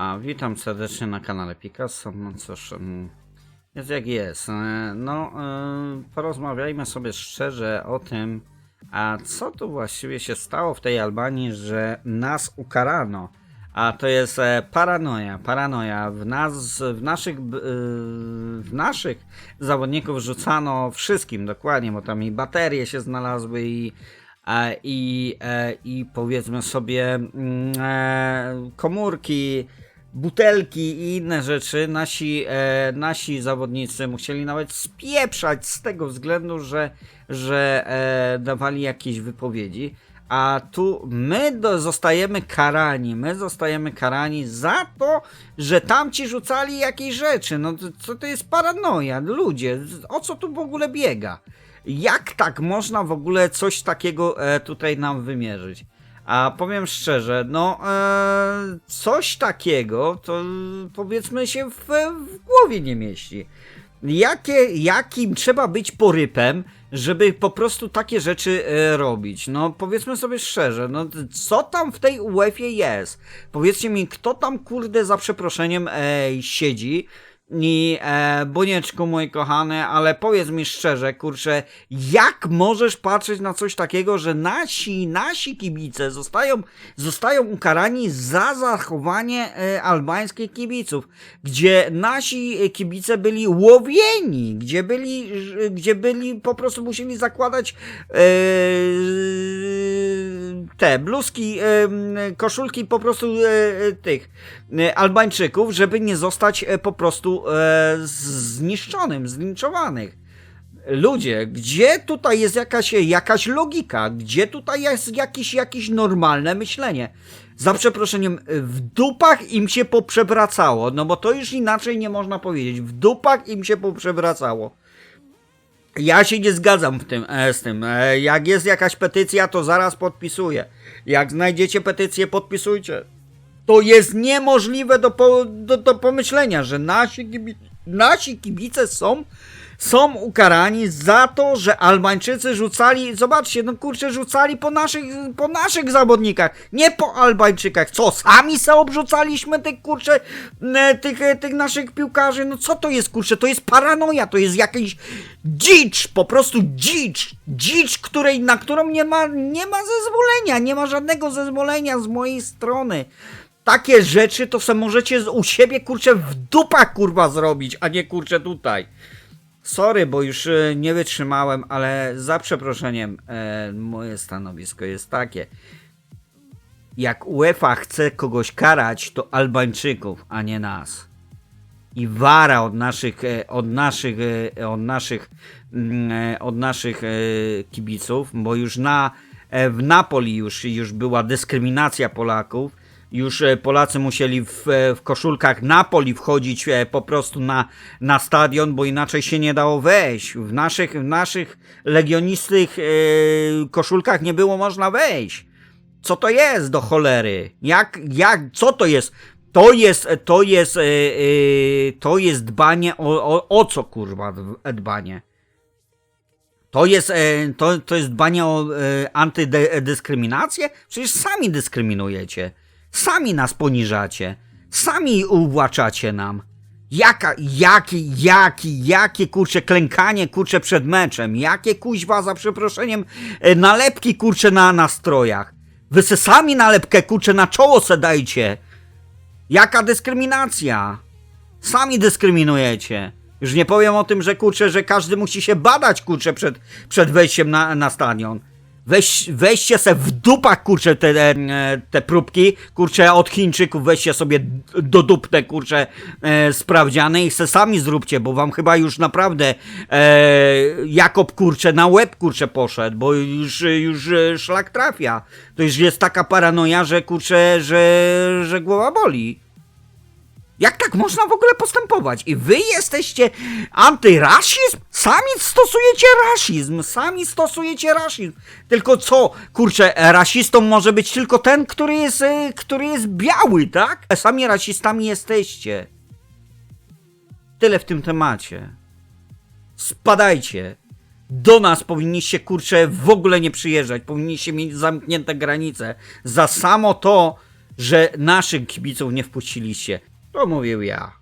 A witam serdecznie na kanale Picasso. No cóż, mm, jest jak jest. E, No, e, porozmawiajmy sobie szczerze o tym, a co tu właściwie się stało w tej Albanii, że nas ukarano. A to jest e, paranoja, paranoja. W nas, w naszych, w naszych zawodników rzucano wszystkim, dokładnie, bo tam i baterie się znalazły i i, i powiedzmy sobie mm, komórki, butelki i inne rzeczy. Nasi, e, nasi zawodnicy musieli nawet spieprzać z tego względu, że, że e, dawali jakieś wypowiedzi. A tu my do, zostajemy karani, my zostajemy karani za to, że tamci rzucali jakieś rzeczy. No to, to jest paranoja? Ludzie, o co tu w ogóle biega? Jak tak można w ogóle coś takiego e, tutaj nam wymierzyć? A powiem szczerze, no e, coś takiego to powiedzmy się w, w głowie nie mieści. Jakie, jakim trzeba być porypem, żeby po prostu takie rzeczy e, robić? No powiedzmy sobie szczerze, no co tam w tej UEFA jest? Powiedzcie mi, kto tam kurde za przeproszeniem e, siedzi? I e, Bonieczku mój kochany, ale powiedz mi szczerze, kurczę, jak możesz patrzeć na coś takiego, że nasi, nasi kibice zostają, zostają ukarani za zachowanie e, albańskich kibiców, gdzie nasi kibice byli łowieni, gdzie byli, gdzie byli, po prostu musieli zakładać e, te bluzki, koszulki po prostu e, e, tych e, Albańczyków, żeby nie zostać po prostu zniszczonym, zlinczowanych. Ludzie, gdzie tutaj jest jakaś, jakaś logika? Gdzie tutaj jest jakieś, jakieś normalne myślenie? Za przeproszeniem, w dupach im się poprzewracało, no bo to już inaczej nie można powiedzieć. W dupach im się poprzewracało. Ja się nie zgadzam w tym, e, z tym. E, jak jest jakaś petycja, to zaraz podpisuję. Jak znajdziecie petycję, podpisujcie. To jest niemożliwe do, po, do, do pomyślenia, że nasi, nasi kibice są, są ukarani za to, że Albańczycy rzucali, zobaczcie, no kurczę, rzucali po naszych, po naszych zawodnikach, nie po Albańczykach. Co, sami se obrzucaliśmy tych, kurczę, e, tych, e, tych naszych piłkarzy? No co to jest, kurczę, to jest paranoja, to jest jakiś dzicz, po prostu dzicz, dzicz, której, na którą nie ma, nie ma zezwolenia, nie ma żadnego zezwolenia z mojej strony. Takie rzeczy to se możecie u siebie, kurczę, w dupach, kurwa, zrobić, a nie, kurczę, tutaj. Sorry, bo już e, nie wytrzymałem, ale za przeproszeniem, e, moje stanowisko jest takie. Jak UEFA chce kogoś karać, to Albańczyków, a nie nas. I wara od naszych, e, od naszych, od naszych, mm, od naszych kibiców, bo już na, w Napoli już, już była dyskryminacja Polaków. Już e, Polacy musieli w, e, w koszulkach Napoli wchodzić e, po prostu na, na stadion, bo inaczej się nie dało wejść. W naszych, w naszych legionistych koszulkach nie było można wejść. Co to jest do cholery? Jak, jak, co to jest? To jest, to jest, to jest dbanie o, o, o co kurwa dbanie? To jest, to, to jest dbanie o antydyskryminację? Przecież sami dyskryminujecie. Sami nas poniżacie. Sami uwłaczacie nam. Jaka, jakie, jakie, jakie kurcze klękanie kurcze przed meczem, jakie kuźwa za przeproszeniem e, nalepki kurcze na nastrojach. Wy se sami nalepkę kurcze na czoło se dajcie. Jaka dyskryminacja? Sami dyskryminujecie. Już nie powiem o tym, że kurczę, że każdy musi się badać kurczę przed, przed wejściem na, na stadion. Weź, weźcie se w dupach kurczę te, te, te próbki, kurczę od Chińczyków weźcie sobie do dupne kurczę e, sprawdziane i se sami zróbcie, bo wam chyba już naprawdę e, Jakob kurczę na łeb kurczę poszedł, bo już, już e, szlak trafia. To już jest taka paranoja, że kurczę, że, że głowa boli. Jak tak można w ogóle postępować? I wy jesteście antyrasizm? Sami stosujecie rasizm, sami stosujecie rasizm. Tylko co, kurczę, rasistą może być tylko ten, który jest, e, który jest biały, tak? Sami rasistami jesteście. Tyle w tym temacie. Spadajcie. Do nas powinniście, kurczę, w ogóle nie przyjeżdżać. Powinniście mieć zamknięte granice. Za samo to, że naszych kibiców nie wpuściliście. To mówił ja.